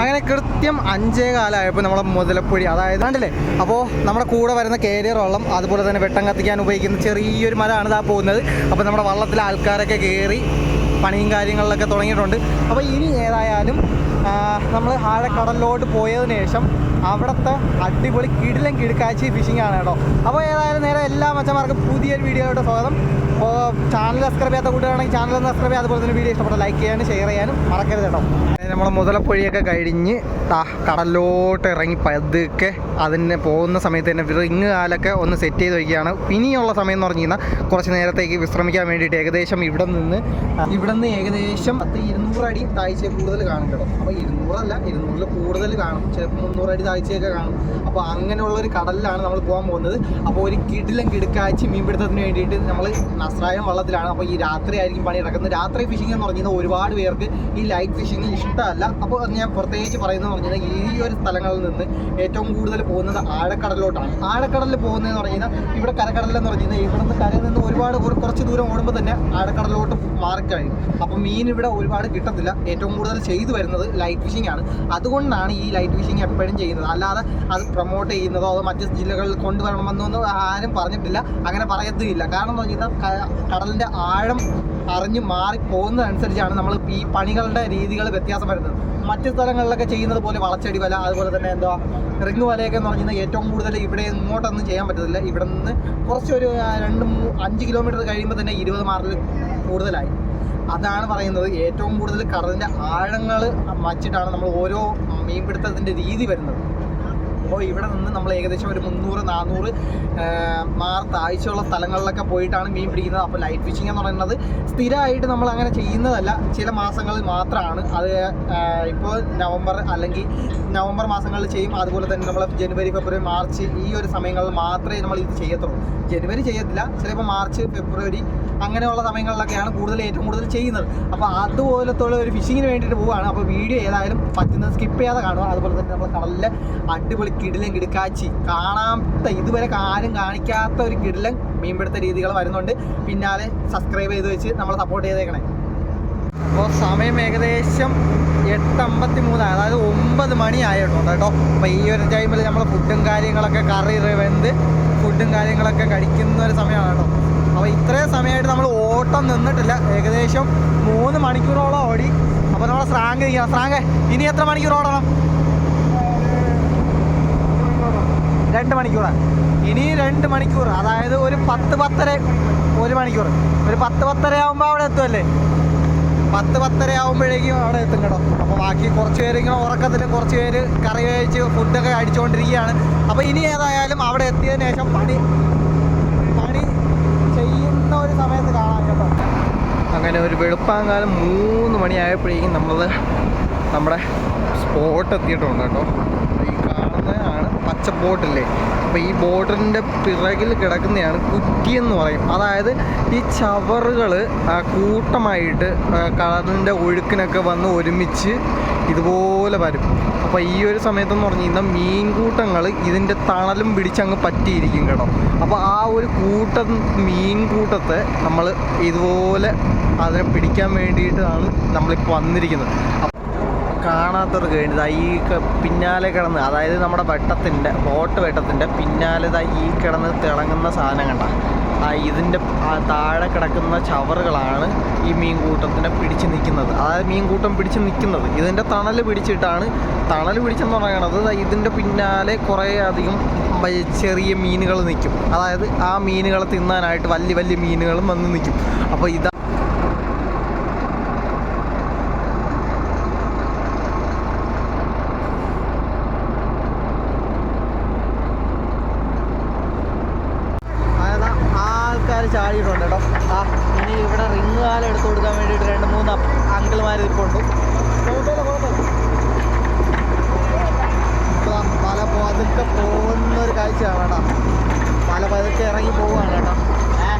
അങ്ങനെ കൃത്യം അഞ്ചേ കാലമായപ്പോൾ നമ്മളെ മുതലപ്പൊഴി അതായത് കണ്ടില്ലേ? അപ്പോൾ നമ്മുടെ കൂടെ വരുന്ന കേരിയർ വള്ളം അതുപോലെ തന്നെ വെട്ടം കത്തിക്കാൻ ഉപയോഗിക്കുന്ന ചെറിയൊരു മരമാണ് ഇതാ പോകുന്നത്. അപ്പോൾ നമ്മുടെ വള്ളത്തിലെ ആൾക്കാരൊക്കെ കയറി പണിയും കാര്യങ്ങളിലൊക്കെ തുടങ്ങിയിട്ടുണ്ട്. അപ്പോൾ ഇനി ഏതായാലും നമ്മൾ ആഴക്കടലിലോട്ട് പോയതിന് ശേഷം അവിടുത്തെ അടിപൊളി കിടിലം കിടുക്കാച്ചി ഫിഷിംഗ് ആണ് കേട്ടോ. അപ്പോൾ ഏതായാലും നേരെ എല്ലാ മച്ചന്മാർക്കും പുതിയൊരു വീഡിയോയുടെ സ്വാഗതം. അപ്പോൾ ചാനൽ സബ്സ്ക്രൈബ് ചെയ്യാത്ത കൂട്ടുകാരാണെങ്കിൽ ചാനൽ ഒന്ന് സബ്സ്ക്രൈബ് അതുപോലെ തന്നെ വീഡിയോ ഇഷ്ടപ്പെട്ട ലൈക്ക് ചെയ്യാനും ഷെയർ ചെയ്യാനും മറക്കരുത് കേട്ടോ. നമ്മൾ മുതലപ്പൊഴിയൊക്കെ കഴിഞ്ഞ് കടലോട്ട് ഇറങ്ങി പതുക്കെ അതിന് പോകുന്ന സമയത്ത് തന്നെ റിങ് കാലൊക്കെ ഒന്ന് സെറ്റ് ചെയ്ത് വയ്ക്കുകയാണ്. ഇനിയുള്ള സമയം എന്ന് പറഞ്ഞു കഴിഞ്ഞാൽ കുറച്ച് നേരത്തേക്ക് വിശ്രമിക്കാൻ വേണ്ടിയിട്ട് ഏകദേശം ഇവിടെ നിന്ന് ഇവിടെ നിന്ന് ഏകദേശം പത്ത് ഇരുന്നൂറ് അടി താഴ്ച കൂടുതൽ കാണും കേട്ടോ. അപ്പോൾ ഇരുന്നൂറല്ല ഇരുന്നൂറിൽ കൂടുതൽ കാണും. ചിലപ്പോൾ മുന്നൂറ് അടി താഴ്ചയൊക്കെ കാണും. അപ്പോൾ അങ്ങനെയുള്ള ഒരു കടലിലാണ് നമ്മൾ പോകാൻ പോകുന്നത്. അപ്പോൾ ഒരു കിടിലം കിടക്കാഴ്ച മീൻപിടുത്തത്തിന് വേണ്ടിയിട്ട് നമ്മൾ നസ്രായം വള്ളത്തിലാണ്. അപ്പോൾ ഈ രാത്രി ആയിരിക്കും പണി നടക്കുന്നത്. രാത്രി ഫിഷിംഗ് എന്ന് പറഞ്ഞാൽ ഒരുപാട് പേർക്ക് ഈ ലൈറ്റ് ഫിഷിംഗ് ഇഷ്ടമല്ല. അപ്പോൾ ഞാൻ പ്രത്യേകിച്ച് പറയുന്നത് പറഞ്ഞാൽ ഈ ഒരു സ്ഥലങ്ങളിൽ നിന്ന് ഏറ്റവും കൂടുതൽ പോകുന്നത് ആഴക്കടലിലോട്ടാണ്. ആഴക്കടലിൽ പോകുന്നതെന്ന് പറഞ്ഞാൽ ഇവിടെ കരക്കടലെന്ന് പറഞ്ഞാൽ ഇവിടെ നിന്ന് കരയിൽ നിന്ന് ഒരുപാട് ഒരു കുറച്ച് ദൂരം ഓടുമ്പോൾ തന്നെ ആഴക്കടലിലോട്ട് മാറിക്കഴിയും. അപ്പോൾ മീൻ ഇവിടെ ഒരുപാട് കിട്ടത്തില്ല. ഏറ്റവും കൂടുതൽ ചെയ്തു വരുന്നത് ലൈറ്റ് ഫിഷിംഗ് ആണ്. അതുകൊണ്ടാണ് ഈ ലൈറ്റ് ഫിഷിംഗ് എപ്പോഴും ചെയ്യുന്നത്. അല്ലാതെ അത് പ്രൊമോട്ട് ചെയ്യുന്നതോ അതോ മറ്റ് ജില്ലകളിൽ കൊണ്ടുവരണമെന്നൊന്നും ആരും പറഞ്ഞിട്ടില്ല. അങ്ങനെ പറയത്തുമില്ല. കാരണം എന്ന് പറഞ്ഞാൽ കടലിന്റെ ആഴം അറിഞ്ഞ് മാറി പോകുന്നതനുസരിച്ചാണ് നമ്മൾ ഈ പണികളുടെ രീതികൾ വ്യത്യാസം വരുന്നത്. മറ്റ് സ്ഥലങ്ങളിലൊക്കെ ചെയ്യുന്നത് പോലെ വളച്ചടി വല അതുപോലെ തന്നെ എന്താ റിങ് വലയൊക്കെ എന്ന് പറഞ്ഞാൽ ഏറ്റവും കൂടുതൽ ഇവിടെ ഇങ്ങോട്ടൊന്നും ചെയ്യാൻ പറ്റത്തില്ല. ഇവിടെ നിന്ന് കുറച്ചൊരു രണ്ട് അഞ്ച് കിലോമീറ്റർ കഴിയുമ്പോൾ തന്നെ ഇരുപത് മാറിൽ കൂടുതലായി. അതാണ് പറയുന്നത്. ഏറ്റവും കൂടുതൽ കടലിന്റെ ആഴങ്ങൾ വച്ചിട്ടാണ് നമ്മൾ ഓരോ മീൻപിടുത്തത്തിന്റെ രീതി വരുന്നത്. അപ്പോൾ ഇവിടെ നിന്ന് നമ്മൾ ഏകദേശം ഒരു മുന്നൂറ് നാനൂറ് മാർ താഴ്ചയുള്ള സ്ഥലങ്ങളിലൊക്കെ പോയിട്ടാണ് മീൻ പിടിക്കുന്നത്. അപ്പോൾ ലൈറ്റ് ഫിഷിംഗ് എന്ന് പറയുന്നത് സ്ഥിരമായിട്ട് നമ്മൾ അങ്ങനെ ചെയ്യുന്നതല്ല. ചില മാസങ്ങളിൽ മാത്രമാണ്. അത് ഇപ്പോൾ നവംബർ അല്ലെങ്കിൽ നവംബർ മാസങ്ങളിൽ ചെയ്യും. അതുപോലെ തന്നെ നമ്മൾ ജനുവരി ഫെബ്രുവരി മാർച്ച് ഈ ഒരു സമയങ്ങളിൽ മാത്രമേ നമ്മൾ ഇത് ചെയ്യത്തുള്ളൂ. ജനുവരി ചെയ്യത്തില്ല. ചിലപ്പോൾ മാർച്ച് ഫെബ്രുവരി അങ്ങനെയുള്ള സമയങ്ങളിലൊക്കെയാണ് കൂടുതൽ ഏറ്റവും കൂടുതൽ ചെയ്യുന്നത്. അപ്പോൾ അതുപോലത്തുള്ള ഒരു ഫിഷിങ്ങിന് വേണ്ടിയിട്ട് പോവുകയാണ്. അപ്പോൾ വീഡിയോ ഏതായാലും പറ്റുന്നത് സ്കിപ്പ് ചെയ്യാതെ കാണുക. അതുപോലെ തന്നെ നമ്മൾ കടലിലെ അടിപൊളി കിടിലൻ കിടുക്കാച്ചി. കാണാത്ത ഇതുവരെ ആരും കാണിക്കാത്ത ഒരു കിടിലൻ മീൻപിടുത്ത രീതികൾ വരുന്നുണ്ട്. പിന്നാലെ സബ്സ്ക്രൈബ് ചെയ്ത് വെച്ച് നമ്മൾ സപ്പോർട്ട് ചെയ്തേക്കണേ. അപ്പോൾ സമയം ഏകദേശം എട്ടമ്പത്തി മൂന്ന് അതായത് ഒമ്പത് മണി ആയിട്ടുണ്ട് കേട്ടോ. അപ്പോൾ ഈ ഒരു ടൈമിൽ നമ്മൾ ഫുഡും കാര്യങ്ങളൊക്കെ കറി വെന്ത് ഫുഡും കാര്യങ്ങളൊക്കെ കഴിക്കുന്ന ഒരു സമയമാണ് കേട്ടോ. അപ്പോൾ ഇത്രയും സമയമായിട്ട് നമ്മൾ ഓട്ടം നിന്നിട്ടില്ല. ഏകദേശം മൂന്ന് മണിക്കൂറോളം ഓടി. അപ്പോൾ നമ്മളെ സ്രാങ്ക് ഇരിക്കണം സ്രാങ്ക് ഇനി എത്ര മണിക്കൂർ ഓടണം? രണ്ട് മണിക്കൂറാണ് ഇനി രണ്ട് മണിക്കൂർ. അതായത് ഒരു പത്ത് പത്തര ഒരു മണിക്കൂർ. ഒരു പത്ത് പത്തര ആകുമ്പോൾ അവിടെ എത്തുമല്ലേ പത്ത് പത്തര ആകുമ്പോഴേക്കും അവിടെ എത്തും കേട്ടോ. അപ്പോൾ ബാക്കി കുറച്ച് പേര് ഇങ്ങനെ ഉറക്കത്തിൽ കുറച്ച് പേര് കറി കഴിച്ച് ഫുഡൊക്കെ അടിച്ചുകൊണ്ടിരിക്കുകയാണ് അപ്പോൾ ഇനി ഏതായാലും അവിടെ എത്തിയതിന് ശേഷം പണി ചെയ്യുന്ന ഒരു സമയത്ത് കാണാം കേട്ടോ അങ്ങനെ ഒരു വെളുപ്പാങ്കാലം മൂന്ന് മണിയായപ്പോഴേക്കും നമ്മൾ നമ്മുടെ സ്പോട്ട് എത്തിയിട്ടുണ്ട് കേട്ടോ. ഈ കാണുന്നതാണ് പച്ച ബോട്ടില്ലേ അപ്പോൾ ഈ ബോട്ടിന്റെ പിറകിൽ കിടക്കുന്നതാണ് കുറ്റി എന്ന് പറയും. അതായത് ഈ ചവറുകൾ കൂട്ടമായിട്ട് കടലിന്റെ ഒഴുക്കിനൊക്കെ വന്ന് ഒരുമിച്ച് ഇതുപോലെ വരും അപ്പോൾ ഈ ഒരു സമയത്തെന്ന് പറഞ്ഞു കഴിഞ്ഞാൽ മീൻകൂട്ടങ്ങൾ ഇതിന്റെ തണലും പിടിച്ചങ്ങ് പറ്റിയിരിക്കും കേട്ടോ. അപ്പോൾ ആ ഒരു കൂട്ടം മീൻകൂട്ടത്തെ നമ്മൾ ഇതുപോലെ അതിനെ പിടിക്കാൻ വേണ്ടിയിട്ടാണ് നമ്മളിപ്പോൾ വന്നിരിക്കുന്നത്. കാണാത്തവർ വേണ്ടി ഈ പിന്നാലെ കിടന്ന് അതായത് നമ്മുടെ വെട്ടത്തിന്റെ ബോട്ട് വെട്ടത്തിന്റെ പിന്നാലെ ഈ കിടന്ന് തിളങ്ങുന്ന സാധനം കണ്ട. ആ ഇതിന്റെ താഴെ കിടക്കുന്ന ചവറുകളാണ് ഈ മീൻകൂട്ടത്തിനെ പിടിച്ച് നിൽക്കുന്നത്. അതായത് മീൻകൂട്ടം പിടിച്ച് നിൽക്കുന്നത്. ഇതിന്റെ തണൽ പിടിച്ചിട്ടാണ് തണൽ പിടിച്ചെന്ന് പറയണത്. ഇതിന്റെ പിന്നാലെ കുറേ അധികം ചെറിയ മീനുകൾ നിൽക്കും. അതായത് ആ മീനുകളെ തിന്നാനായിട്ട് വലിയ വലിയ മീനുകളും വന്ന് നിൽക്കും. അപ്പോൾ ഇതാ അതായത് ആൾക്കാർ ചാടിയിട്ടുണ്ട് കേട്ടോ ആ ഇനി ഇവിടെ റിങ് കാലം എടുത്തു കൊടുക്കാൻ വേണ്ടിയിട്ട് രണ്ട് മൂന്ന് അങ്കിൾമാർ ഇരിപ്പുണ്ട് കുഴപ്പമില്ല കുഴപ്പമില്ല ഇപ്പൊ മല പതുക്കെ പോകുന്ന ഒരു കാഴ്ചയാണ് കേട്ടോ മല പതുക്കെ ഇറങ്ങി പോവുകയാണ് കേട്ടോ ഏ.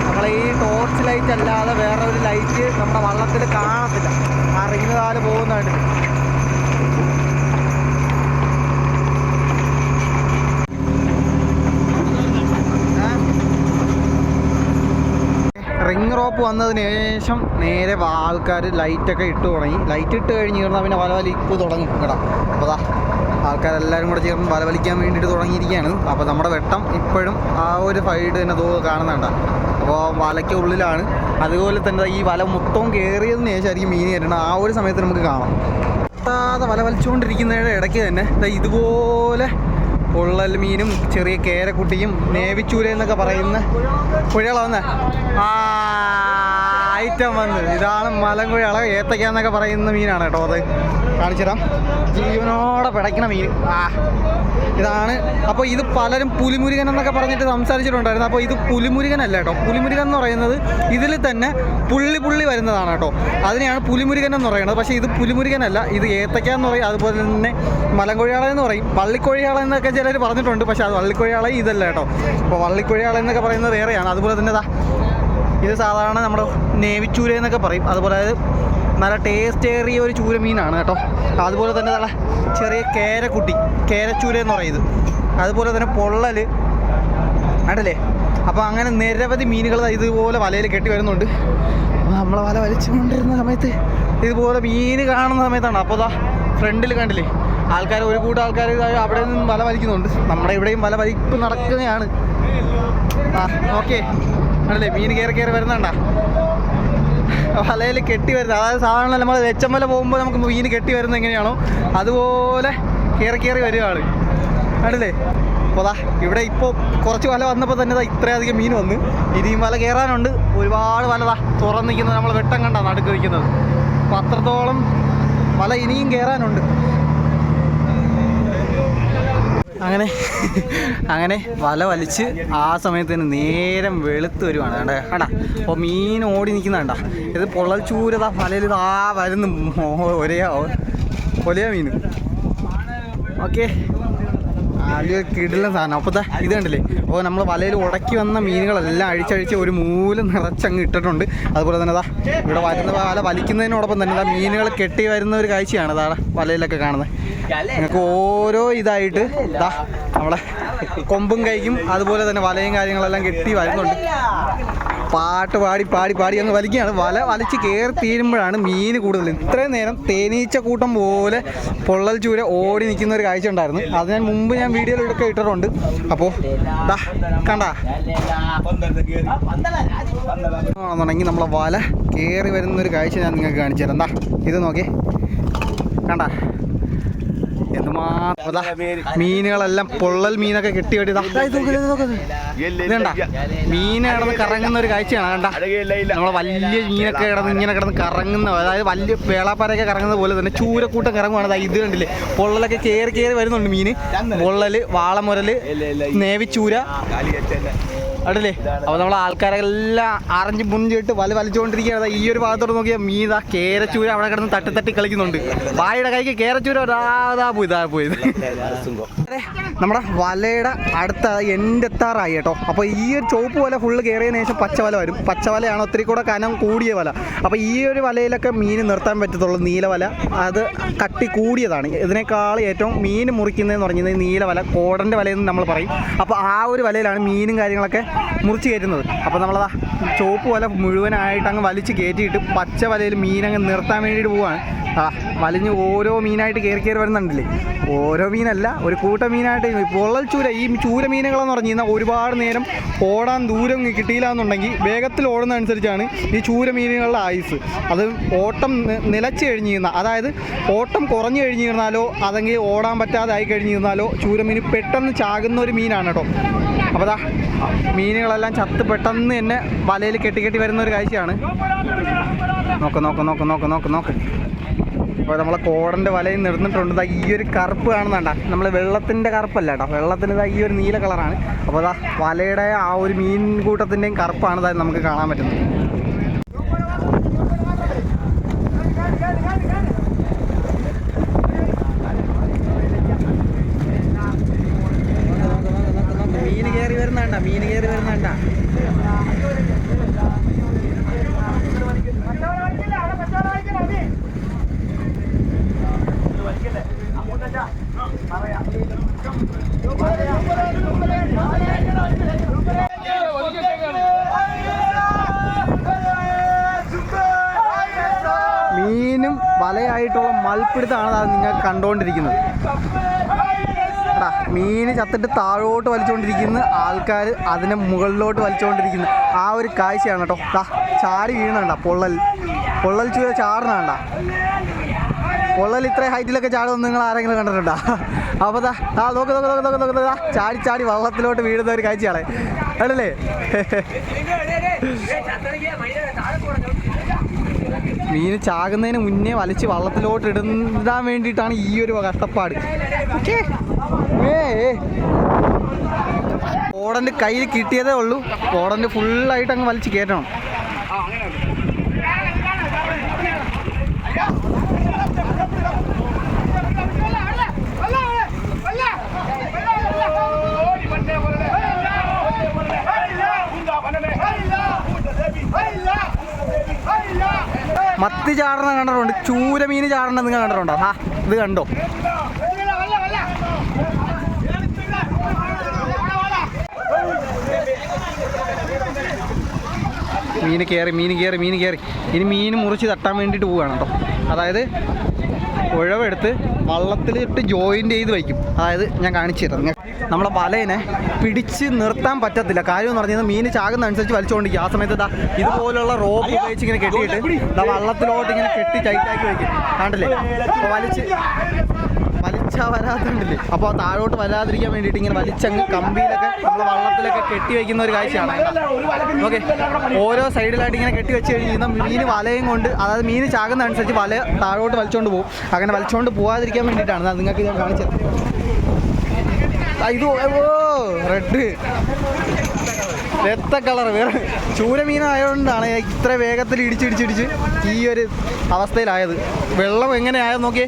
നമ്മളെ ഈ ടോർച്ച് ലൈറ്റ് അല്ലാതെ വേറെ ഒരു ലൈറ്റ് നമ്മുടെ വള്ളത്തിൽ കാണത്തില്ല ആ റിങ് കാൽ പോകുന്നതായിട്ട് റിംഗ് റോപ്പ് വന്നതിന് ശേഷം നേരെ ആൾക്കാർ ലൈറ്റൊക്കെ ഇട്ട് തുടങ്ങി. ലൈറ്റ് ഇട്ട് കഴിഞ്ഞ് കഴിഞ്ഞാൽ പിന്നെ വല വലിപ്പ് തുടങ്ങും. കേട്ടോ. അപ്പോൾ അതാ ആൾക്കാരെല്ലാവരും കൂടെ ചേർന്ന് വല വലിക്കാൻ വേണ്ടിയിട്ട് തുടങ്ങിയിരിക്കുകയാണ്. അപ്പോൾ നമ്മുടെ വെട്ടം ഇപ്പോഴും ആ ഒരു സൈഡ് തന്നെ തോ കാണുന്നുണ്ട്. അപ്പോൾ വലയ്ക്ക് ഉള്ളിലാണ്. അതുപോലെ തന്നെ ഈ വല മൊത്തവും കയറിയതിന് ശേഷമായിരിക്കും മീൻ കയറുന്നത്. ആ ഒരു സമയത്ത് നമുക്ക് കാണാം. നിർത്താതെ വല വലിച്ചുകൊണ്ടിരിക്കുന്നതിന്റെ ഇടയ്ക്ക് തന്നെ ഇതുപോലെ പൊള്ളൽ മീനും ചെറിയ കേരക്കുട്ടിയും നേവിച്ചൂര എന്നൊക്കെ പറയുന്ന കുഴകള ആ. ഐറ്റം വന്ന്. ഇതാണ് മലങ്കുഴ ഏത്തക്ക എന്നൊക്കെ പറയുന്ന മീനാണ് കേട്ടോ അത്. കാണിച്ചിടാം ജീവനോടെ പിടയ്ക്കണ മീൻ. ആ ഇതാണ്. അപ്പോൾ ഇത് പലരും പുലിമുരുകൻ എന്നൊക്കെ പറഞ്ഞിട്ട് സംസാരിച്ചിട്ടുണ്ടായിരുന്നു. അപ്പോൾ ഇത് പുലിമുരുകനല്ല കേട്ടോ. പുലിമുരുകൻ എന്ന് പറയുന്നത് ഇതിൽ തന്നെ പുള്ളി പുള്ളി വരുന്നതാണ് കേട്ടോ. അതിനെയാണ് പുലിമുരുകൻ എന്ന് പറയുന്നത്. പക്ഷേ ഇത് പുലിമുരുകനല്ല. ഇത് ഏത്തക്ക എന്ന് പറയും. അതുപോലെ തന്നെ മലങ്കൊഴിയാള എന്ന് പറയും. വള്ളിക്കൊഴിയാള എന്നൊക്കെ ചിലർ പറഞ്ഞിട്ടുണ്ട്. പക്ഷേ അത് വള്ളിക്കൊഴിയാള ഇതല്ല കേട്ടോ. അപ്പോൾ വള്ളിക്കൊഴിയാള എന്നൊക്കെ പറയുന്നത് വേറെയാണ്. അതുപോലെ തന്നെ ഇത് സാധാരണ നമ്മൾ നേവിച്ചൂര എന്നൊക്കെ പറയും. അതുപോലെ നല്ല ടേസ്റ്റ് ഏറിയ ഒരു ചൂര മീനാണ് കേട്ടോ. അതുപോലെ തന്നെ നല്ല ചെറിയ കേരക്കുട്ടി കേരച്ചൂര എന്ന് പറയുന്നത് അതുപോലെ തന്നെ പൊള്ളൽ ആണല്ലേ അപ്പോൾ അങ്ങനെ നിരവധി മീനുകൾ ഇതുപോലെ വലയിൽ കെട്ടി വരുന്നുണ്ട്. നമ്മളെ വല വലിച്ചുകൊണ്ടിരുന്ന സമയത്ത് ഇതുപോലെ മീൻ കാണുന്ന സമയത്താണ്. അപ്പോൾ ദാ ഫ്രണ്ടിൽ കണ്ടില്ലേ? ആൾക്കാർ ഒരു കൂട്ടം ആൾക്കാർ അവിടെ നിന്നും വല വലിക്കുന്നുണ്ട്. നമ്മുടെ ഇവിടെയും വല വലിപ്പ് നടക്കുകയാണ് ആ ഓക്കെ ആണല്ലേ? മീൻ കയറി കയറി വരുന്നുണ്ടാ? വലയിൽ കെട്ടി വരുന്നത്. അതായത് സാധാരണ നമ്മൾ വെച്ചമ്മല പോകുമ്പോൾ നമുക്ക് മീൻ കെട്ടി വരുന്നത് എങ്ങനെയാണോ? അതുപോലെ കയറി കയറി വരികയാണ് ആണല്ലേ അപ്പോൾ ഇവിടെ ഇപ്പോൾ കുറച്ച് വല വന്നപ്പോൾ തന്നെ ഇത്രയധികം മീൻ വന്ന്. ഇനിയും വല കയറാനുണ്ട്. ഒരുപാട് വലതാ തുറന്നിരിക്കുന്നത് നമ്മൾ വെട്ടം കണ്ടാണ് നടുക്ക് നിൽക്കുന്നത്. അപ്പോൾ അത്രത്തോളം വല ഇനിയും കയറാനുണ്ട്. അങ്ങനെ അങ്ങനെ വല വലിച്ച് ആ സമയത്ത് തന്നെ നേരം വെളുത്ത് വരുവാണ് കണ്ടേ. കണ്ടാ? അപ്പോൾ മീൻ ഓടി നിൽക്കുന്ന കണ്ട ഇത് പൊള്ളൽ ചൂരത വലയിൽ ആ വരുന്നു. ഒരേ ഒരേ മീൻ. ഓക്കെ. ആദ്യം കിടിലൻ സാധനം. അപ്പോൾ ദാ ഇത് കണ്ടില്ലേ? അപ്പോൾ നമ്മൾ വലയിൽ ഉടക്കി വന്ന മീനുകളെല്ലാം അഴിച്ചഴിച്ച് ഒരു മൂലം നിറച്ചങ്ങ് ഇട്ടിട്ടുണ്ട്. അതുപോലെ തന്നെ ദാ ഇവിടെ വരുന്ന വല വലിക്കുന്നതിനോടൊപ്പം തന്നെ ദാ മീനുകൾ കെട്ടി വരുന്ന ഒരു കാഴ്ചയാണ് ദാ വലയിലൊക്കെ കാണുന്നത്. നിങ്ങൾക്ക് ഓരോ ഇതായിട്ട് ദാ നമ്മളെ കൊമ്പും കൈക്കും അതുപോലെ തന്നെ വലയും കാര്യങ്ങളെല്ലാം കെട്ടി വരുന്നുണ്ട്. പാട്ട് പാടി പാടി പാടി അങ്ങ് വലിക്കുകയാണ്. വല വലിച്ച് കയറി തീരുമ്പോഴാണ് മീൻ കൂടുതൽ. ഇത്രയും നേരം തേനീച്ച കൂട്ടം പോലെ പൊള്ളൽ ചൂര ഓടി നിൽക്കുന്ന ഒരു കാഴ്ച ഉണ്ടായിരുന്നു. അത് ഞാൻ മുമ്പ് ഞാൻ വീഡിയോയിലൊക്കെ ഇട്ടിട്ടുണ്ട്. അപ്പോൾ ദാ കണ്ട? ആണെന്നുണ്ടെങ്കിൽ നമ്മളെ വല കയറി വരുന്ന ഒരു കാഴ്ച ഞാൻ നിങ്ങൾക്ക് കാണിച്ചു തരാം. ദാ ഇത് നോക്കി കണ്ടാ? എന്തുമാത്രം മീനുകളെല്ലാം പൊള്ളൽ മീനൊക്കെ കെട്ടി ഇത് കണ്ട? മീൻ കിടന്ന് കറങ്ങുന്ന ഒരു കാഴ്ചയാണ് കണ്ട? നമ്മളെ വലിയ മീനൊക്കെ കിടന്ന് ഇങ്ങനെ കിടന്ന് കറങ്ങുന്ന അതായത് വലിയ വേളാപ്പാരൊക്കെ കറങ്ങുന്ന പോലെ തന്നെ ചൂരക്കൂട്ടം കറങ്ങുവാണ്. ഇത് കണ്ടില്ലേ? പൊള്ളലൊക്കെ കയറി കയറി വരുന്നുണ്ട് മീന്. പൊള്ളൽ വാളമുരൽ നേവിച്ചൂര. അടല്ലേ അപ്പോൾ നമ്മളെ ആൾക്കാരെല്ലാം ആറഞ്ച് മുഞ്ചിട്ട് വല വലിച്ചുകൊണ്ടിരിക്കുകയാണ്. ഈ ഒരു ഭാഗത്തോട്ട് നോക്കിയാൽ മീതാ കേരച്ചൂര അവിടെ കിടന്ന് തട്ടി തട്ടി കളിക്കുന്നുണ്ട്. വായുടെ കൈക്ക് കേരച്ചൂര ഒരാതാ പോയി ഇതാ പോയത് നമ്മുടെ വലയുടെ അടുത്ത എന്റെ എത്താറായി കേട്ടോ. അപ്പോൾ ഈ ഒരു ചുവപ്പ് വല ഫുള്ള് കയറിയതിന് ശേഷം പച്ചവല വരും. പച്ചവലയാണ് ഒത്തിരി കൂടെ കനം കൂടിയ വല. അപ്പോൾ ഈ ഒരു വലയിലൊക്കെ മീൻ നിർത്താൻ പറ്റത്തുള്ളൂ. നീലവല അത് കട്ടി കൂടിയതാണ്. ഇതിനേക്കാൾ ഏറ്റവും മീൻ മുറിക്കുന്നതെന്ന് പറഞ്ഞത് നീലവല കോടന്റെ വലയെന്ന് നമ്മൾ പറയും. അപ്പോൾ ആ ഒരു വലയിലാണ് മീനും കാര്യങ്ങളൊക്കെ മുറിച്ച് കയറ്റുന്നത്. അപ്പോൾ നമ്മളതാ ചുവപ്പ് വല മുഴുവനായിട്ട് അങ്ങ് വലിച്ച് കയറ്റിയിട്ട് പച്ച വലയിൽ മീനങ്ങ് നിർത്താൻ വേണ്ടിയിട്ട് പോവാണ്. ആ വലിഞ്ഞ് ഓരോ മീനായിട്ട് കയറി കയറി വരുന്നുണ്ടല്ലേ? ഓരോ മീനല്ല ഒരു കൂട്ട മീനായിട്ട് പൊള്ളൽ ചൂര ഈ ചൂര മീനുകളെന്ന് പറഞ്ഞു കഴിഞ്ഞാൽ ഒരുപാട് നേരം ഓടാൻ ദൂരം കിട്ടിയില്ല എന്നുണ്ടെങ്കിൽ വേഗത്തിൽ ഓടുന്ന അനുസരിച്ചാണ് ഈ ചൂര മീനുകളുടെ ആയുസ്. അത് ഓട്ടം നിലച്ചു കഴിഞ്ഞു കഴിഞ്ഞാൽ അതായത് ഓട്ടം കുറഞ്ഞു കഴിഞ്ഞു കഴിഞ്ഞാലോ അതെങ്കിൽ ഓടാൻ പറ്റാതെ ആയി കഴിഞ്ഞിരുന്നാലോ ചൂരമീൻ പെട്ടെന്ന് ചാകുന്ന ഒരു മീനാണ് കേട്ടോ. അപ്പോൾ അതാ മീനുകളെല്ലാം ചത്ത് പെട്ടെന്ന് തന്നെ വലയിൽ കെട്ടി കെട്ടി വരുന്ന ഒരു കാഴ്ചയാണ്. നോക്ക് നോക്ക് നോക്ക് നോക്ക് നോക്ക് നോക്ക്. അപ്പോൾ നമ്മളെ കോടന്റെ വലയിൽ നിർന്നിട്ടുണ്ട്. ഇതാ ഈ ഒരു കറുപ്പ് കാണുന്നുണ്ട നമ്മൾ വെള്ളത്തിന്റെ കറുപ്പല്ല കേട്ടോ വെള്ളത്തിന് ഇതാ ഈ ഒരു നീല കളറാണ്. അപ്പോൾ ദാ വലയുടെ ആ ഒരു മീൻ കൂട്ടത്തിന്റെയും കറുപ്പാണ് ദാ നമുക്ക് കാണാൻ പറ്റുന്നത് മീൻ കയറി വരുന്നുണ്ട മീൻ കയറി വരുന്നുണ്ട മീനും അത് നിങ്ങൾ കണ്ടുകൊണ്ടിരിക്കുന്നത് മീൻ ചത്തിട്ട് താഴോട്ട് വലിച്ചുകൊണ്ടിരിക്കുന്ന ആൾക്കാർ അതിനെ മുകളിലോട്ട് വലിച്ചുകൊണ്ടിരിക്കുന്ന ആ ഒരു കാഴ്ചയാണ് കേട്ടോ ദാ ചാടി വീണണ്ട പൊള്ളൽ പൊള്ളൽ ചൂര ചാടണണ്ട പൊള്ളൽ ഇത്ര ഹൈറ്റിലൊക്കെ ചാടുമെന്ന് നിങ്ങൾ ആരെങ്കിലും കണ്ടിട്ടുണ്ടോ അപ്പോൾ ദാ ആ നോക്ക് നോക്ക് നോക്ക് നോക്ക് നോക്ക് ദാ ചാടി ചാടി വള്ളത്തിലോട്ട് വീഴുന്ന ഒരു കാഴ്ചയാണ് അല്ലേ മീൻ ചാകുന്നതിന് മുന്നേ വലിച്ച് വള്ളത്തിലോട്ട് ഇടാൻ വേണ്ടിയിട്ടാണ് ഈ ഒരു കഷ്ടപ്പാട്. ഓടന്റെ കയ്യിൽ കിട്ടിയതേ ഉള്ളൂ. ഓടന്റെ ഫുള്ളായിട്ട് അങ്ങ് വലിച്ച് കയറ്റണം. മത്തി ചാടണ കണ്ടിട്ടുണ്ട് ചൂരമീൻ ചാടണ നിങ്ങൾ കണ്ടിട്ടുണ്ടോ? ആ ഇത് കണ്ടോ? മീൻ കയറി മീൻ കയറി മീൻ കയറി ഇനി മീൻ മുറിച്ച് തട്ടാൻ വേണ്ടിയിട്ട് പോവുകയാണ് കേട്ടോ. അതായത് ഉഴവെടുത്ത് വള്ളത്തിലിട്ട് ജോയിന്റ് ചെയ്ത് വയ്ക്കും. അതായത് ഞാൻ കാണിച്ചു തരാം. നമ്മളെ വലയിനെ പിടിച്ച് നിർത്താൻ പറ്റത്തില്ല. കാര്യം എന്ന് പറഞ്ഞാൽ മീൻ ചാകുന്ന അനുസരിച്ച് വലിച്ചുകൊണ്ടിരിക്കും ആ സമയത്ത് ഇതുപോലുള്ള റോപ്പ് ഉപയോഗിച്ച് ഇങ്ങനെ കെട്ടിയിട്ട് വള്ളത്തിലോട്ട് ഇങ്ങനെ കെട്ടി ടൈറ്റാക്കി വയ്ക്കും കണ്ടില്ലേ? അപ്പോൾ വലിച്ച് വലിച്ചാ വരാത്തുണ്ടല്ലേ അപ്പോൾ താഴോട്ട് വരാതിരിക്കാൻ വേണ്ടിയിട്ട് ഇങ്ങനെ വലിച്ചങ്ങ് കമ്പിയിലൊക്കെ നമ്മൾ വള്ളത്തിലൊക്കെ കെട്ടി വയ്ക്കുന്ന ഒരു കാഴ്ചയാണ് ഓക്കെ. ഓരോ സൈഡിലായിട്ട് ഇങ്ങനെ കെട്ടി വെച്ച് കഴിഞ്ഞാൽ മീൻ വലയും കൊണ്ട് അതായത് മീൻ ചാകുന്ന അനുസരിച്ച് വല താഴോട്ട് വലിച്ചുകൊണ്ട് പോകും. അങ്ങനെ വലിച്ചുകൊണ്ട് പോകാതിരിക്കാൻ വേണ്ടിയിട്ടാണ്. നിങ്ങൾക്ക് ഞാൻ കാണിച്ചത്. ഇത് ഓ റെഡ് രക്ത കളർ വേറെ ചൂരമീനായതുകൊണ്ടാണ് ഇത്ര വേഗത്തിൽ ഇടിച്ചിടിച്ചിടിച്ച് ഈ ഒരു അവസ്ഥയിലായത്. വെള്ളം എങ്ങനെയായത് നോക്കിയേ.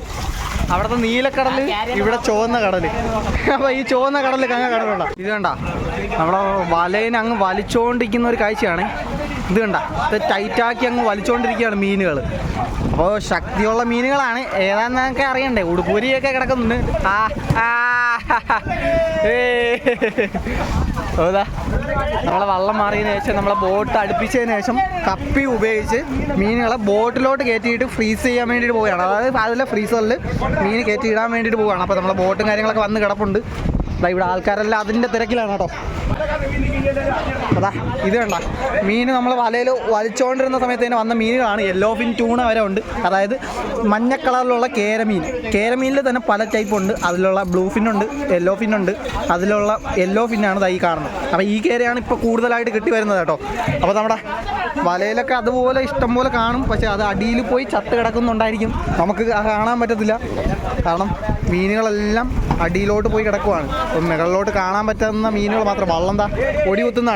അവിടുത്തെ നീലക്കടൽ ഇവിടെ ചുവന്ന കടൽ അപ്പൊ ഈ ചുവന്ന കടൽ കങ്ങ കടലുണ്ട ഇത് കണ്ട? നമ്മളെ വലയിനെ അങ്ങ് വലിച്ചോണ്ടിരിക്കുന്ന ഒരു കാഴ്ചയാണ്. ഇത് കണ്ട? ഇത് ടൈറ്റാക്കി അങ്ങ് വലിച്ചോണ്ടിരിക്കുകയാണ് മീനുകൾ അപ്പോൾ ശക്തിയുള്ള മീനുകളാണ് ഏതാന്നൊക്കെ അറിയണ്ടേ. ഉടുപ്പൂരിയൊക്കെ കിടക്കുന്നുണ്ട്. ആ നമ്മളെ വള്ളം മാറിയതിനു ശേഷം നമ്മളെ ബോട്ട് അടുപ്പിച്ചതിനു ശേഷം കപ്പി ഉപയോഗിച്ച് മീനുകളെ ബോട്ടിലോട്ട് കയറ്റിയിട്ട് ഫ്രീസ് ചെയ്യാൻ വേണ്ടിയിട്ട് പോവുകയാണ്. അതായത് അതിലെ ഫ്രീസറിൽ മീൻ കയറ്റി ഇടാൻ വേണ്ടിയിട്ട് പോവുകയാണ്. അപ്പോൾ നമ്മളെ ബോട്ടും കാര്യങ്ങളൊക്കെ വന്ന് കിടപ്പുണ്ട്. ഇവിടെ ആൾക്കാരെല്ലാം അതിന്റെ തിരക്കിലാണ് കേട്ടോ. അതാ ഇത് കണ്ട മീൻ നമ്മൾ വലയിൽ വലിച്ചുകൊണ്ടിരുന്ന സമയത്ത് തന്നെ വന്ന മീനുകളാണ്. യെല്ലോ ഫിൻ ട്യൂണ വരെ ഉണ്ട്. അതായത് മഞ്ഞ കളറിലുള്ള കേരമീൻ. കേരമീനിൽ തന്നെ പല ടൈപ്പ് ഉണ്ട്. അതിലുള്ള ബ്ലൂ ഫിൻ ഉണ്ട് യെല്ലോ ഫിൻ ഉണ്ട്. അതിലുള്ള യെല്ലോ ഫിന്നാണ് ഈ കാണുന്നത്. അപ്പോൾ ഈ കേരയാണ് ഇപ്പോൾ കൂടുതലായിട്ട് കിട്ടി വരുന്നത് കേട്ടോ. അപ്പോൾ നമ്മുടെ വലയിലൊക്കെ അതുപോലെ ഇഷ്ടം പോലെ കാണും. പക്ഷേ അത് അടിയിൽ പോയി ചത്ത് കിടക്കുന്നുണ്ടായിരിക്കും. നമുക്ക് കാണാൻ പറ്റത്തില്ല. കാരണം മീനുകളെല്ലാം അടിയിലോട്ട് പോയി കിടക്കുവാണ്. അപ്പം മുകളിലോട്ട് കാണാൻ പറ്റുന്ന മീനുകൾ മാത്രം. വള്ളം എന്താ ഒടി കുത്തുന്ന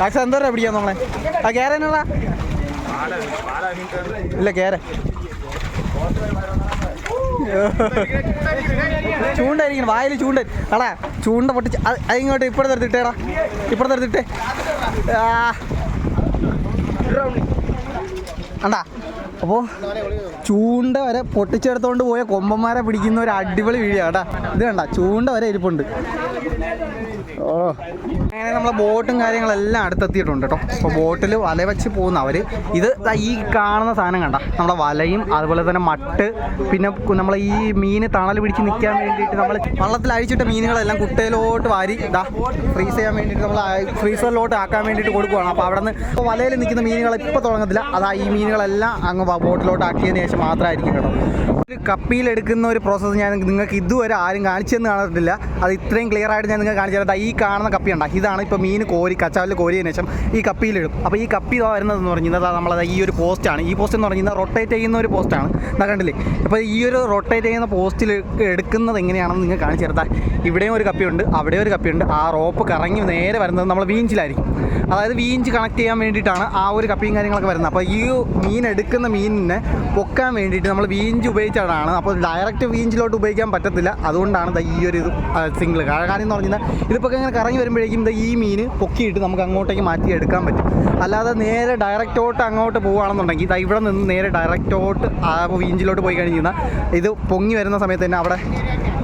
കാശ് എന്താ പിടിക്കാൻ നമ്മളെ? ആ കേര ഇല്ല കേര ചൂണ്ടായിരിക്കണം വായിൽ ചൂണ്ട. അടാ ചൂണ്ട പൊട്ടിച്ച് അതിങ്ങോട്ട് ഇപ്പുറത്തെ എടുത്തിട്ടേടാ ഇപ്പുറത്തെ എടുത്തിട്ടേ ആ. അണ്ടാ അപ്പോൾ ചൂണ്ട വരെ പൊട്ടിച്ചെടുത്തോണ്ട് പോയ കൊമ്പന്മാരെ പിടിക്കുന്ന ഒരു അടിപൊളി വീഡിയോ കേട്ടാ ഇത് കണ്ട ചൂണ്ട വരെ ഇരിപ്പുണ്ട്. ഓ. അങ്ങനെ നമ്മളെ ബോട്ടും കാര്യങ്ങളെല്ലാം അടുത്തെത്തിയിട്ടുണ്ട് കേട്ടോ. അപ്പോൾ ബോട്ടിൽ വല വെച്ച് പോകുന്ന അവർ ഇത് ഈ കാണുന്ന സാധനം കണ്ട. നമ്മുടെ വലയും അതുപോലെ തന്നെ മട്ട് പിന്നെ നമ്മളെ ഈ മീൻ തണൽ പിടിച്ച് നിൽക്കാൻ വേണ്ടിയിട്ട് നമ്മൾ വള്ളത്തിൽ അഴിച്ചിട്ട മീനുകളെല്ലാം കുട്ടയിലോട്ട് വാരി ഇതാ ഫ്രീസ് ചെയ്യാൻ വേണ്ടിയിട്ട് നമ്മൾ ഫ്രീസറിലോട്ട് ആക്കാൻ വേണ്ടിയിട്ട് കൊടുക്കുവാണ്. അപ്പോൾ അവിടെ നിന്ന് ഇപ്പോൾ വലയിൽ നിൽക്കുന്ന മീനുകൾ ഇപ്പോൾ തുടങ്ങത്തില്ല. അതാ ഈ മീനുകളെല്ലാം അങ്ങ് ബോട്ടിലോട്ട് ആക്കിയതിന് ശേഷം മാത്രമായിരിക്കും കേട്ടോ. ഒരു കപ്പിയിലെടുക്കുന്ന ഒരു പ്രോസസ്സ് ഞാൻ നിങ്ങൾക്ക് ഇതുവരെ ആരും കാണിച്ചെന്ന് കാണത്തില്ല അത് ഇത്രയും ക്ലിയർ ആയിട്ട് ഞാൻ നിങ്ങൾക്ക് കാണിച്ചു തരാം. ഈ കാണുന്ന കപ്പി ഉണ്ടാ ഇതാണ് ഇപ്പോൾ മീൻ കോരി കച്ചാലിൽ കോരിയതിന് ശേഷം ഈ കപ്പിയിലിടും. അപ്പോൾ ഈ കപ്പി ഇതാ വരുന്നതെന്ന് പറഞ്ഞാൽ നമ്മളത് ഈ ഒരു പോസ്റ്റാണ് ഈ പോസ്റ്റ് എന്ന് പറഞ്ഞാൽ റൊട്ടേറ്റ് ചെയ്യുന്ന ഒരു പോസ്റ്റാണ് എന്നാ കണ്ടില്ലേ? അപ്പോൾ ഈ ഒരു റൊട്ടേറ്റ് ചെയ്യുന്ന പോസ്റ്റിൽ എടുക്കുന്നത് എങ്ങനെയാണെന്ന് നിങ്ങൾ കാണിച്ചു തരത്താൽ ഇവിടെയും ഒരു കപ്പിയുണ്ട് അവിടെയും ഒരു കപ്പിയുണ്ട്. ആ റോപ്പ് കറങ്ങി നേരെ വരുന്നത് നമ്മൾ വീഞ്ചിലായിരിക്കും. അതായത് വീഞ്ച് കണക്ട് ചെയ്യാൻ വേണ്ടിയിട്ടാണ് ആ ഒരു കപ്പിയും കാര്യങ്ങളൊക്കെ വരുന്നത്. അപ്പോൾ ഈ മീൻ എടുക്കുന്ന മീനിനെ പൊക്കാൻ വേണ്ടിയിട്ട് നമ്മൾ വീഞ്ച് ഉപയോഗിച്ചാണ് അപ്പോൾ ഡയറക്റ്റ് വീഞ്ചിലോട്ട് ഉപയോഗിക്കാൻ പറ്റത്തില്ല. അതുകൊണ്ടാണ് ഈ ഒരു ഇത് സിംഗിൾ കാര്യം എന്ന് പറഞ്ഞാൽ ഇതിപ്പോൾ ഇങ്ങനെ കറങ്ങി വരുമ്പോഴേക്കും ഈ മീൻ പൊക്കിയിട്ട് നമുക്ക് അങ്ങോട്ടേക്ക് മാറ്റി എടുക്കാൻ പറ്റും. അല്ലാതെ നേരെ ഡയറക്റ്റോട്ട് അങ്ങോട്ട് പോവുകയാണെന്നുണ്ടെങ്കിൽ ഇത് ഇവിടെ നിന്ന് നേരെ ഡയറക്റ്റോട്ട് ആ വീഞ്ചിലോട്ട് പോയി കഴിഞ്ഞാൽ ഇത് പൊങ്ങി വരുന്ന സമയത്ത് തന്നെ അവിടെ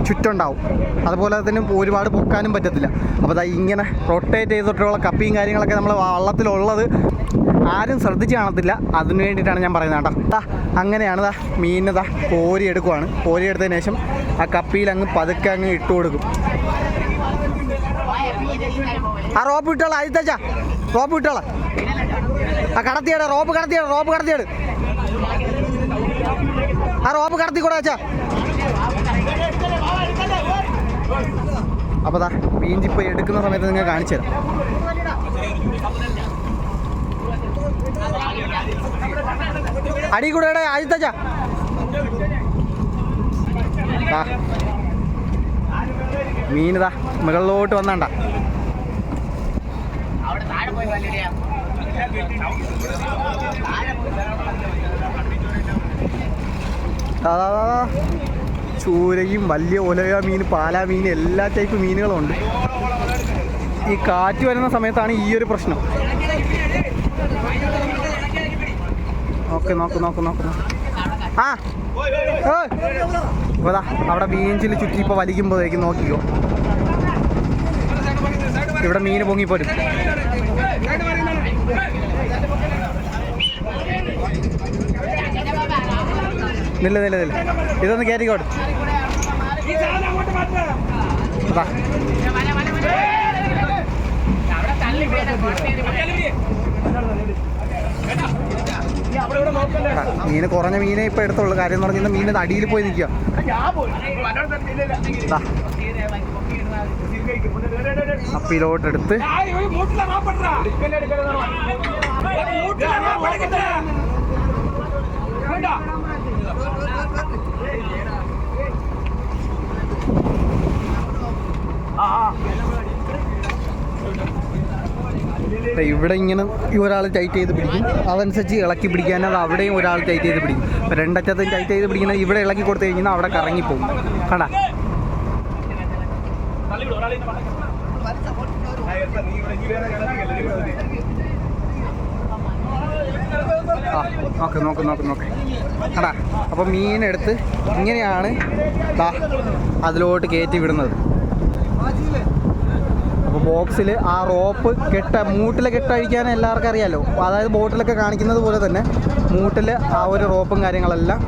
ചുറ്റുണ്ടാവും. അതുപോലെ തന്നെ ഒരുപാട് പൊക്കാനും പറ്റത്തില്ല. അപ്പോൾ അത് ഇങ്ങനെ റൊട്ടേറ്റ് ചെയ്തിട്ടുള്ള കപ്പിയും കാര്യങ്ങളൊക്കെ നമ്മൾ വള്ളത്തിലുള്ളത് ആരും ശ്രദ്ധിച്ച് കാണത്തില്ല. അതിന് വേണ്ടിയിട്ടാണ് ഞാൻ പറയുന്നത് കേട്ടോ. ദാ അങ്ങനെയാണ് ദാ മീനിനെ ദാ കോരി എടുക്കുവാണ് കോരി എടുത്തതിന് ശേഷം ആ കപ്പിയിൽ അങ്ങ് പതുക്കെ അങ്ങ് ഇട്ട് കൊടുക്കും ആ റോപ്പ് ഇട്ടോളാം ആദ്യത്തേച്ചാ റോപ്പ് ഇട്ടോളാം. ആ കടത്തിയാട് റോപ്പ് കടത്തിയാണ് റോപ്പ് കടത്തിയാണ് ആ റോപ്പ് കടത്തി കൂടെ വെച്ചാ. അപ്പോൾ ദാ മീൻചിപ്പ് എടുക്കുന്ന സമയത്ത് നിങ്ങൾ കാണിച്ചു തരാം. അടി കൂടെ ആദ്യത്തേച്ചാ മീനിതാ മുകളിലോട്ട് വന്നണ്ട. ചൂരയും വലിയ ഒലക മീൻ പാലാ മീൻ എല്ലാ ടൈപ്പ് മീനുകളുണ്ട് ഈ കാറ്റ് വരുന്ന സമയത്താണ് ഈ ഒരു പ്രശ്നം. ഓക്കെ നോക്ക് നോക്ക് നോക്ക്. ആ. ഏയ്. അവിടെ ബീഞ്ചിൽ ചുറ്റി ഇപ്പോൾ വലിക്കുമ്പോഴേക്കും നോക്കിക്കോ. ഇവിടെ മീൻ പൊങ്ങിപ്പോരും. നില്ല നില്ല നില്ല. ഇതൊന്ന് കയറ്റിക്കോട്ട് മീന് കുറഞ്ഞ മീനെ ഇപ്പൊ എടുത്തുള്ളൂ. കാര്യം എന്ന് പറഞ്ഞാൽ മീൻ അടിയിൽ പോയി നിൽക്കുക അപ്പിലോട്ടെടുത്ത് ദേ ഇവിടെ ഇങ്ങനെ ഒരാൾ ടൈറ്റ് ചെയ്ത് പിടിക്കും. അതനുസരിച്ച് ഇളക്കി പിടിക്കാൻ അത് അവിടെയും ഒരാൾ ടൈറ്റ് ചെയ്ത് പിടിക്കും. ഇപ്പം രണ്ടറ്റത്തും ടൈറ്റ് ചെയ്ത് പിടിക്കുന്ന ഇവിടെ ഇളക്കി കൊടുത്തു കഴിഞ്ഞാൽ അവിടെ കറങ്ങിപ്പോകും കണ്ടാ? ആ നോക്ക് നോക്ക് നോക്ക് നോക്ക്. കണ്ടാ? അപ്പം മീനെടുത്ത് ഇങ്ങനെയാണ് അതിലോട്ട് കയറ്റി വിടുന്നത്. അപ്പോൾ ബോക്സിൽ ആ റോപ്പ് കെട്ട മൂട്ടിൽ കെട്ടഴിക്കാൻ എല്ലാവർക്കും അറിയാലോ. അതായത് ബോട്ടിലൊക്കെ കാണിക്കുന്നത് പോലെ തന്നെ മൂട്ടിൽ ആ ഒരു റോപ്പും കാര്യങ്ങളെല്ലാം.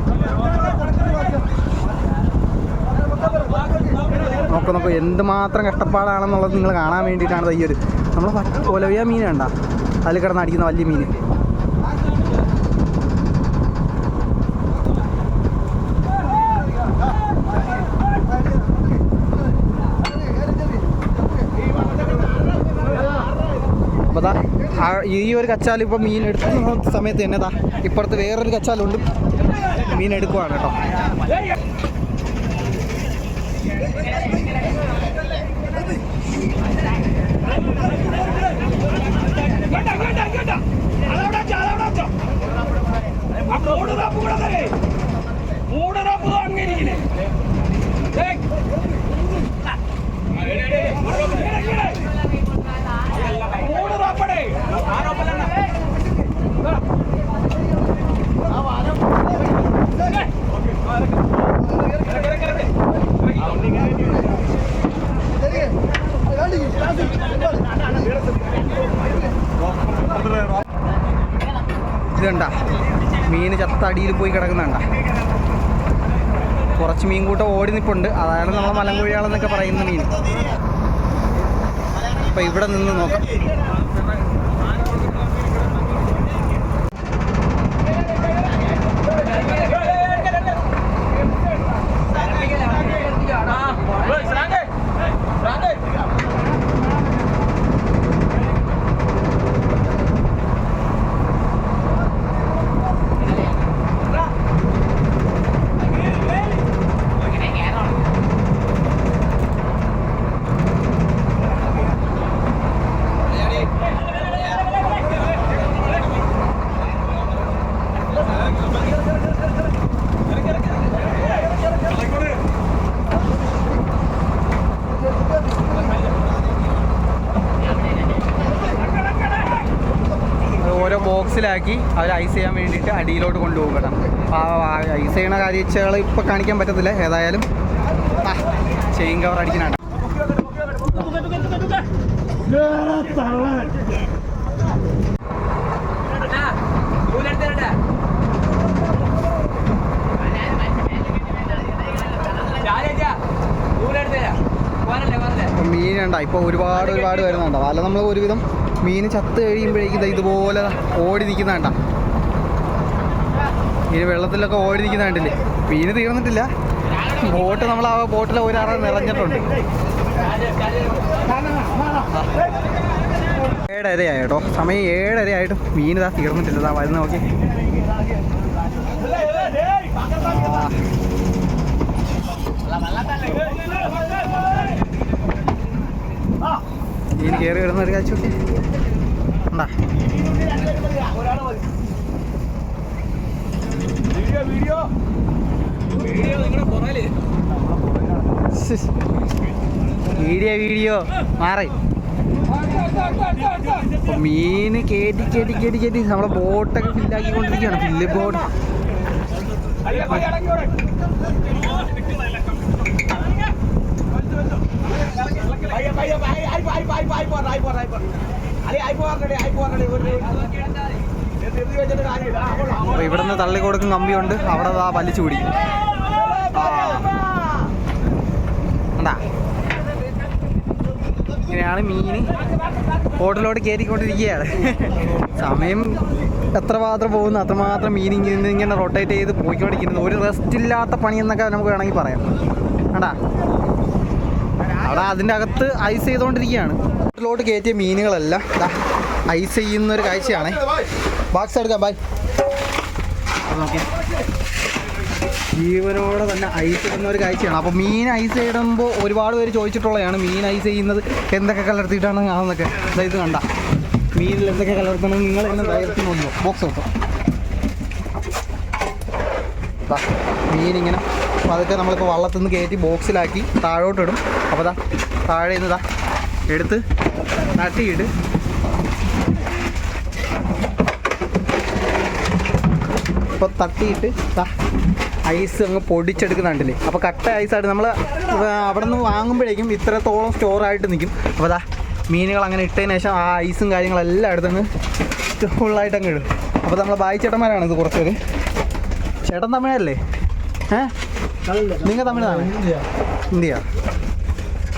നോക്കാം നോക്ക് എന്തുമാത്രം കഷ്ടപ്പാടാണെന്നുള്ളത് നിങ്ങൾ കാണാൻ വേണ്ടിയിട്ടാണ് ഈ ഒരു നമ്മൾ ഒലവിയ മീൻ വേണ്ട അതിൽ കിടന്ന് അടിക്കുന്ന വലിയ മീൻ അപ്പോൾ ദാ ആ ഈ ഒരു കച്ചാൽ ഇപ്പോൾ മീൻ എടുക്കുന്ന സമയത്ത് തന്നെ താ ഇപ്പുറത്ത് വേറൊരു കച്ചാലുണ്ട്. മീൻ എടുക്കുവാണ് കേട്ടോ. മൂന്ന് റാപ്പ് അങ്ങനെ മൂന്ന് റാപ്പടേ ഇതുണ്ട? മീൻ ചത്ത അടിയിൽ പോയി കിടക്കുന്നുണ്ട? കുറച്ച് മീൻ കൂട്ടം ഓടി നിൽപ്പുണ്ട് അതാണ് നമ്മളെ മലങ്കുഴിയാളെന്നൊക്കെ പറയുന്ന മീൻ. അപ്പം ഇവിടെ നിന്ന് നോക്കാം. ഓരോ ബോക്സിലാക്കി അവർ ഐസ് ചെയ്യാൻ വേണ്ടിയിട്ട് അടിയിലോട്ട് കൊണ്ടുപോകണം ആ ഐസ് ചെയ്യണ കാഴ്ചകൾ ഇപ്പോൾ കാണിക്കാൻ പറ്റത്തില്ല. ഏതായാലും ചെയിൻ കവർ അടിക്കുന്നുണ്ട് അപ്പം മീനുണ്ട ഇപ്പോൾ ഒരുപാട് ഒരുപാട് വരുന്നുണ്ട്? വല നമ്മൾ ഒരുവിധം മീൻ ചത്ത് കഴിയുമ്പോഴേക്കും ഇതുപോലെ ഓടി നിൽക്കുന്നുണ്ട ഇനി വെള്ളത്തിലൊക്കെ ഓടി നിൽക്കുന്ന കണ്ടില്ലേ? മീന് തീർന്നിട്ടില്ല. ബോട്ട് നമ്മൾ ആ ബോട്ടിൽ ഒരാളെ നിറഞ്ഞിട്ടുണ്ട്. ഏഴര ആയിട്ടോ സമയം ഏഴരയായിട്ടും മീൻ ഇതാ തീർന്നിട്ടില്ല. വരുന്ന നോക്കി മീൻ കയറി വരുന്ന ഒരു കാഴ്ച വീഡിയോ വീഡിയോ. മാറി. മീന് കേട്ടി കേട്ടി കേട്ടി കേട്ടി നമ്മളെ ബോട്ടൊക്കെ ഫില്ലാക്കിക്കൊണ്ടിരിക്കുകയാണ് ഫില്ല് ബോട്ട് അപ്പൊ ഇവിടുന്ന് തള്ളി കൊടുക്കും കമ്പിയുണ്ട്. അവിടെ ആ വലിച്ചു പിടിക്കും. കണ്ടാ? ഇങ്ങനെയാണ് മീൻ ബോട്ടിലോട്ട് കയറ്റിക്കൊണ്ടിരിക്കുകയാണ് സമയം എത്ര മാത്രം പോകുന്നു അത്രമാത്രം മീൻ ഇങ്ങനെ ഇങ്ങനെ റൊട്ടേറ്റ് ചെയ്ത് പോയിക്കൊണ്ടിരിക്കുന്നത് ഒരു റെസ്റ്റ് ഇല്ലാത്ത പണി എന്നൊക്കെ നമുക്ക് വേണമെങ്കിൽ പറയാം. കണ്ടാ? അവിടെ അതിന്റെ അകത്ത് ഐസ് ചെയ്തുകൊണ്ടിരിക്കുകയാണ്. ബോട്ടിലോട്ട് കയറ്റിയ മീനുകളെല്ലാം ഐസ് ചെയ്യുന്ന ഒരു കാഴ്ചയാണ്. ബാക്സ് എടുക്കാം ബൈ നോക്കിയാൽ ജീവനോടെ തന്നെ ഐസ് ചെയ്യുന്ന ഒരു കാഴ്ചയാണ്. അപ്പോൾ മീൻ ഐസ് ഇടുമ്പോൾ ഒരുപാട് പേര് ചോദിച്ചിട്ടുള്ളതാണ് മീൻ ഐസ് ചെയ്യുന്നത് എന്തൊക്കെ കലർത്തിയിട്ടാണ് കാണുന്നതൊക്കെ അതായത് ഇത് കണ്ട. മീനിൽ എന്തൊക്കെ കലർത്തണം നിങ്ങൾ എന്നെ ധൈര്യത്തിന് നോക്കുമോ ബോക്സ് നോക്കാം മീനിങ്ങനെ അപ്പോൾ അതൊക്കെ നമ്മളിപ്പോൾ വള്ളത്തിൽ നിന്ന് കയറ്റി ബോക്സിലാക്കി താഴോട്ടിടും. അപ്പോൾ ദാ താഴെ നിന്ന് ദാ എടുത്ത് നട്ടിയിട്ട് അപ്പോൾ തട്ടിയിട്ട് ദാ ഐസ് അങ്ങ് പൊടിച്ചെടുക്കുന്നുണ്ടല്ലേ? അപ്പോൾ കട്ട ഐസായിട്ട് നമ്മൾ അവിടെ നിന്ന് വാങ്ങുമ്പോഴേക്കും ഇത്രത്തോളം സ്റ്റോറായിട്ട് നിൽക്കും അപ്പോൾ ദാ മീനുകൾ അങ്ങനെ ഇട്ടതിന് ശേഷം ആ ഐസും കാര്യങ്ങളെല്ലാം എടുത്തങ്ങ് ഫുള്ളായിട്ട് അങ്ങ് ഇടും. അപ്പോൾ നമ്മളെ ബായി ചേട്ടന്മാരാണ് ഇത് കുറച്ച് പേര്. ചേട്ടൻ തമിഴല്ലേ? ഏ? നിങ്ങൾ തമിഴാണ് ഇന്ത്യ.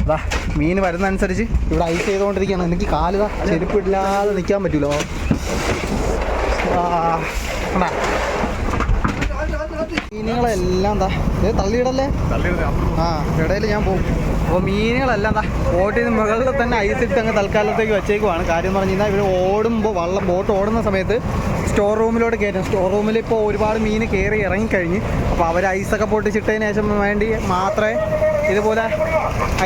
അതാ മീൻ വരുന്ന അനുസരിച്ച് ഇവിടെ ഐസ് ചെയ്തുകൊണ്ടിരിക്കുകയാണ്. എനിക്ക് കാലുക ചെരുപ്പിടില്ലാതെ നിൽക്കാൻ പറ്റൂലോ. മീനുകളെല്ലാം എന്താ ഇത് തള്ളിയിടല്ലേ? ആ ഇടയിൽ ഞാൻ പോകും. അപ്പോൾ മീനുകളെല്ലാം എന്താ ബോട്ടിൽ നിന്ന് മുകളിൽ തന്നെ ഐസ് ഇട്ട് അങ്ങ് തൽക്കാലത്തേക്ക് വെച്ചേക്കുവാണ്. കാര്യം പറഞ്ഞു കഴിഞ്ഞാൽ ഇവർ ഓടുമ്പോൾ വള്ളം ബോട്ട് ഓടുന്ന സമയത്ത് സ്റ്റോർ റൂമിലോട്ട് കയറ്റും. സ്റ്റോർ റൂമിൽ ഇപ്പോൾ ഒരുപാട് മീൻ കയറി ഇറങ്ങിക്കഴിഞ്ഞ്. അപ്പോൾ അവർ ഐസൊക്കെ പൊട്ടിച്ചിട്ടതിന് ശേഷം വേണ്ടി മാത്രമേ ഇതുപോലെ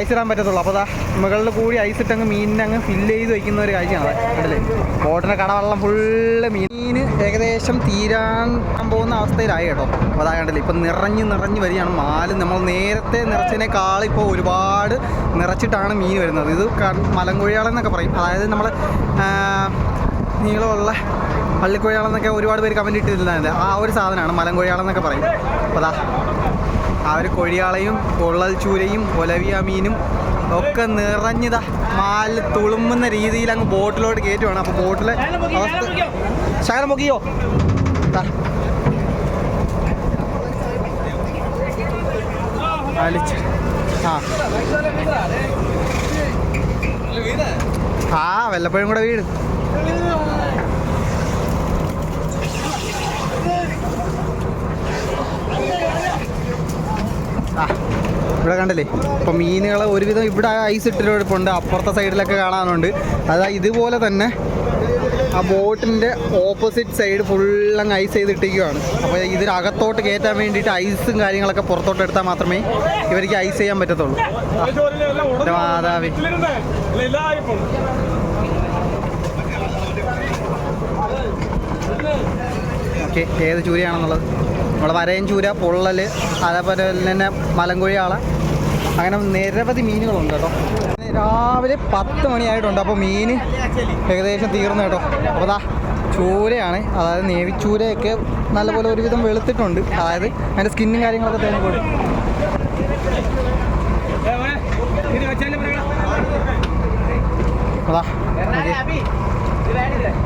ഐസ് ഇടാൻ പറ്റത്തുള്ളൂ. അപ്പോൾ അതാ മുകളിൽ കൂടി ഐസ് ഇട്ടങ്ങ് മീനിനെ അങ്ങ് ഫില്ല് ചെയ്ത് വയ്ക്കുന്ന ഒരു കാഴ്ചയാണ് കണ്ടില്ലേ? ബോട്ടിന്റെ കടവെള്ളം ഫുള്ള് മീൻ. ഏകദേശം തീരാൻ പോകുന്ന അവസ്ഥയിലായി കേട്ടോ. അപ്പോൾ അതാ കണ്ടില്ലേ ഇപ്പം നിറഞ്ഞ് നിറഞ്ഞ് വരികയാണ് മാൽ. നമ്മൾ നേരത്തെ നിറച്ചതിനേക്കാൾ ഇപ്പോൾ ഒരുപാട് നിറച്ചിട്ടാണ് മീൻ വരുന്നത്. ഇത് മലങ്കുഴിയാളെന്നൊക്കെ പറയും. അതായത് നമ്മൾ നീളമുള്ള പള്ളിക്കുഴിയാളെന്നൊക്കെ ഒരുപാട് പേര് കമന്റ് ഇട്ടിട്ടില്ല ആ ഒരു സാധനമാണ് മലങ്കുഴിയാളെന്നൊക്കെ പറയും. അപ്പോൾ അതാ ആ ഒരു കൊഴിയാളയും പൊള്ളൽ ചൂരയും ഒലവിയ മീനും ഒക്കെ നിറഞ്ഞതാ. മാലിൽ തുളുമ്പുന്ന രീതിയിൽ അങ്ങ് ബോട്ടിലോട്ട് കയറ്റുവാണ്. അപ്പോൾ ബോട്ടിലെ അവസ്ഥ ശകലം പൊക്കിയോ ആ. ആ വല്ലപ്പോഴും കൂടെ വീട്. ഇവിടെ കണ്ടല്ലേ? ഇപ്പം മീനുകളെ ഒരുവിധം ഇവിടെ ഐസ് ഇട്ടിട്ടുണ്ട് അപ്പുറത്തെ സൈഡിലൊക്കെ കാണാനുണ്ട്. അതാ ഇതുപോലെ തന്നെ ആ ബോട്ടിന്റെ ഓപ്പോസിറ്റ് സൈഡ് ഫുള്ളങ്ങ് ഐസ് ചെയ്തിട്ടിരിക്കുകയാണ് അപ്പോൾ ഇതിനകത്തോട്ട് കയറ്റാൻ വേണ്ടിയിട്ട് ഐസും കാര്യങ്ങളൊക്കെ പുറത്തോട്ട് എടുത്താൽ മാത്രമേ ഇവർക്ക് ഐസ് ചെയ്യാൻ പറ്റത്തുള്ളൂ. മാതാവി. ഓക്കെ ഏത് ചൂരയാണെന്നുള്ളത്? നമ്മുടെ വരയൻ ചൂര പൊള്ളൽ അതേപോലെ തന്നെ മലങ്കുഴിയാള. അങ്ങനെ നിരവധി മീനുകളുണ്ട് കേട്ടോ. രാവിലെ പത്ത് മണിയായിട്ടുണ്ട്. അപ്പോൾ മീൻ ഏകദേശം തീർന്നു കേട്ടോ. അപ്പോൾ ദാ ചൂരയാണ്. അതായത് നേവിച്ചൂരയൊക്കെ നല്ലപോലെ ഒരുവിധം വെളുത്തിട്ടുണ്ട്. അതായത് അതിന്റെ സ്കിന്നും കാര്യങ്ങളൊക്കെ തന്നെ കൂടി അതാ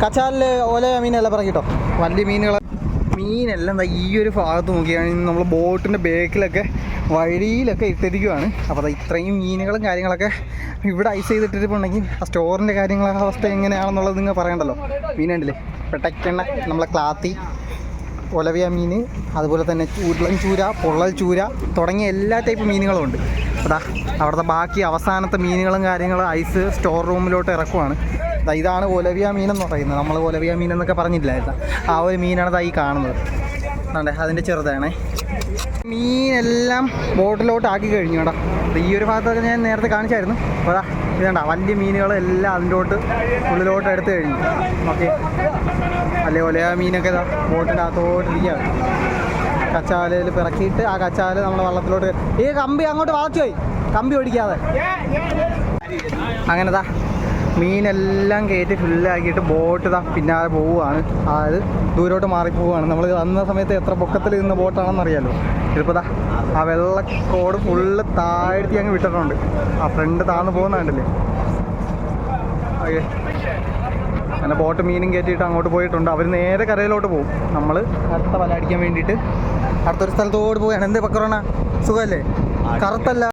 കച്ചാലിൽ ഓല മീനെല്ലാം പറഞ്ഞിട്ടോ വലിയ മീനുകൾ മീനെല്ലാം എന്താ ഈ ഒരു ഭാഗത്ത് നോക്കിയാണെങ്കിൽ നമ്മൾ ബോട്ടിന്റെ ബേക്കിലൊക്കെ വഴിയിലൊക്കെ ഇട്ടിരിക്കുവാണ് അപ്പോൾ അത് ഇത്രയും മീനുകളും കാര്യങ്ങളൊക്കെ ഇവിടെ ഐസ് ചെയ്തിട്ടിട്ടുണ്ടെങ്കിൽ ആ സ്റ്റോറിന്റെ കാര്യങ്ങളൊക്കെ അവസ്ഥ എങ്ങനെയാണെന്നുള്ളത് നിങ്ങൾ പറയണ്ടല്ലോ. മീനുണ്ടല്ലേ? പെട്ടക്കെണ്ണ നമ്മളെ ക്ലാത്തി ഒലവിയ മീൻ അതുപോലെ തന്നെ ഉരുളൻ ചൂര പൊള്ളൽ ചൂര തുടങ്ങിയ എല്ലാ ടൈപ്പ് മീനുകളും ഉണ്ട്. അതാ അവിടുത്തെ ബാക്കി അവസാനത്തെ മീനുകളും കാര്യങ്ങളും ഐസ് സ്റ്റോർ റൂമിലോട്ട് ഇറക്കുവാണ്. ഇതാണ് ഒലവിയ മീൻ എന്ന് പറയുന്നത്. നമ്മൾ ഒലവിയ മീൻ എന്നൊക്കെ പറഞ്ഞില്ലായിരുന്നു ആ ഒരു മീനാണ് ഈ കാണുന്നത്. അതെ അതിന്റെ ചെറുതാണേ. മീനെല്ലാം ബോട്ടിലോട്ട് ആക്കി കഴിഞ്ഞു കേട്ടോ. ഈ ഒരു ഭാഗത്തൊക്കെ ഞാൻ നേരത്തെ കാണിച്ചായിരുന്നു. അപ്പോൾ അതാ ഇതണ്ട വലിയ മീനുകളെല്ലാം അതിന്റെ തൊട്ട് ഉള്ളിലോട്ട് എടുത്തു കഴിഞ്ഞു. ഓക്കെ. അല്ലേ ഒലയ മീനൊക്കെ ഇതാ ബോട്ടിന്റെ അകത്തോട്ട് ഇരിക്കുകയാണ് കച്ചാലയിൽ പിറക്കിയിട്ട് ആ കച്ചാല നമ്മൾ വള്ളത്തിലോട്ട് ഈ കമ്പി അങ്ങോട്ട് വളച്ചു പോയി. കമ്പി ഓടിക്കാതെ. അങ്ങനെതാ മീനെല്ലാം കയറ്റി ഫുള്ളാക്കിയിട്ട് ബോട്ട് ഇതാ പിന്നാലെ പോവുകയാണ്. അതായത് ദൂരോട്ട് മാറി പോവുകയാണ് നമ്മൾ വന്ന സമയത്ത് എത്ര പൊക്കത്തിൽ നിന്ന ബോട്ടാണെന്ന് അറിയാലോ ഇതിപ്പോൾ ദാ ആ വെള്ളക്കോട് ഫുള്ള് താഴ്ത്തി അങ്ങ് വിട്ടിട്ടുണ്ട്. ആ ഫ്രണ്ട് താന്ന് പോകുന്ന കണ്ടില്ലേ? ഓക്കെ അങ്ങനെ ബോട്ട് മീനും കയറ്റിയിട്ട് അങ്ങോട്ട് പോയിട്ടുണ്ട്. അവർ നേരെ കരയിലോട്ട് പോകും നമ്മൾ അടുത്ത വല അടിക്കാൻ വേണ്ടിയിട്ട് അടുത്തൊരു സ്ഥലത്തോട് പോവുകയാണ്. എന്ത് പക്കറോണ സുഖമല്ലേ കറുത്തല്ല?